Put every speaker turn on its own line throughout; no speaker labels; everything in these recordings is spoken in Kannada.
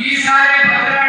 ಈ ಸಾರಿ ಭದ್ರ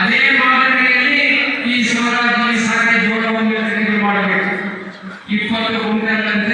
ಅದೇ ಮಾದರಿಯಲ್ಲಿ ಈ ಶಿವರಾಜ್ ಈ ಸಾರಿಗೆ ಜೋಳವನ್ನು ತೆರಿಗೆ ಮಾಡಬೇಕು. ಇಪ್ಪತ್ತು ಗುಂಟೆಗಳಂತೆ